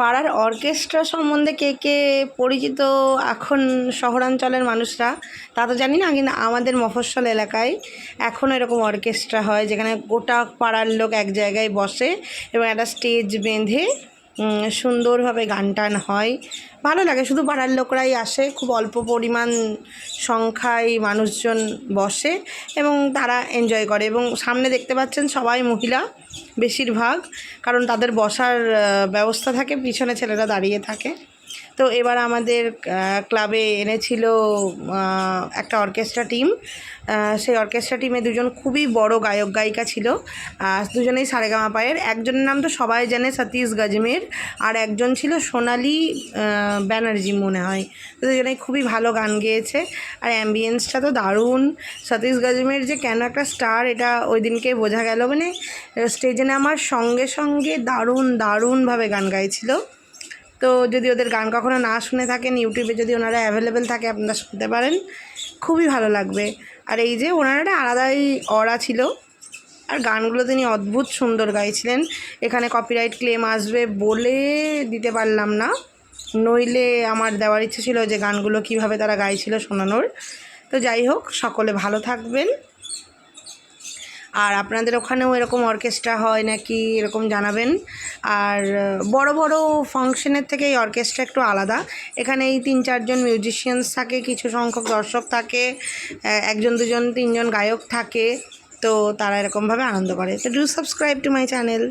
পাড়ার অর্কেস্ট্রা সম্বন্ধে কে কে পরিচিত এখন শহরাঞ্চলের মানুষরা, তা তো জানি না, কিন্তু আমাদের মফস্বল এলাকায় এখনও এরকম অর্কেস্ট্রা হয়, যেখানে গোটা পাড়ার লোক এক জায়গায় বসে এবং একটা স্টেজ বেঁধে সুন্দরভাবে গান টান হয়। ভালো লাগে, শুধু পাড়ার লোকরাই আসে, খুব অল্প পরিমাণ সংখ্যায় মানুষজন বসে এবং তারা এনজয় করে এবং সামনে দেখতে পাচ্ছেন সবাই মহিলা বেশিরভাগ, কারণ তাদের বসার ব্যবস্থা থাকে, পিছনে ছেলেরা দাঁড়িয়ে থাকে। তো এবার আমাদের ক্লাবে এনেছিল একটা অর্কেস্ট্রা টিম। সেই অর্কেস্ট্রা টিমে দুজন খুবই বড় গায়ক, গায়িকা ছিল। দুজনেই সারেগামা পায়ের। একজনের নাম তো সবাই জানে, সতীশ গজমের। আর একজন ছিল সোনালি ব্যানার্জি মনে হয়। তো দুজনেই খুবই ভালো গান গেয়েছে। আর অ্যাম্বিয়েন্সটা তো দারুণ। সতীশ গজমের যে কেন একটা স্টার এটা ওই দিনকে বোঝা গেল। মানে স্টেজে নামার সঙ্গে সঙ্গে দারুণ, দারুণভাবে গান গাইছিল। তো যদি ওদের গান কখনো না শুনে থাকেন, ইউটিউবে যদি ওনারা অ্যাভেলেবেল থাকে আপনারা শুনতে পারেন। খুবই ভালো লাগবে। আর এই যে ওনার আলাদাই অরা ছিল। আর গানগুলো তিনি অদ্ভুত সুন্দর গাইছিলেন। এখানে কপিরাইট ক্লেম আসবে বলে দিতে পারলাম না। নইলে আমার দেওয়ার ইচ্ছে ছিল যে গানগুলো কীভাবে তারা গাইছিল শোনানোর। তো যাই হোক, সকলে ভালো থাকবেন। আর আপনাদের ওখানেও এরকম অর্কেস্ট্রা হয় নাকি এরকম জানাবেন? আর বড় বড় ফাংশনের থেকে এই অর্কেস্ট্রা একটু আলাদা। এখানে এই তিন চারজন মিউজিশিয়ানস থাকে, কিছু সংখ্যক দর্শক থাকে একজন, দুজন, তিনজন গায়ক থাকে, তো তারা এরকমভাবে আনন্দ করে। তো do subscribe to my channel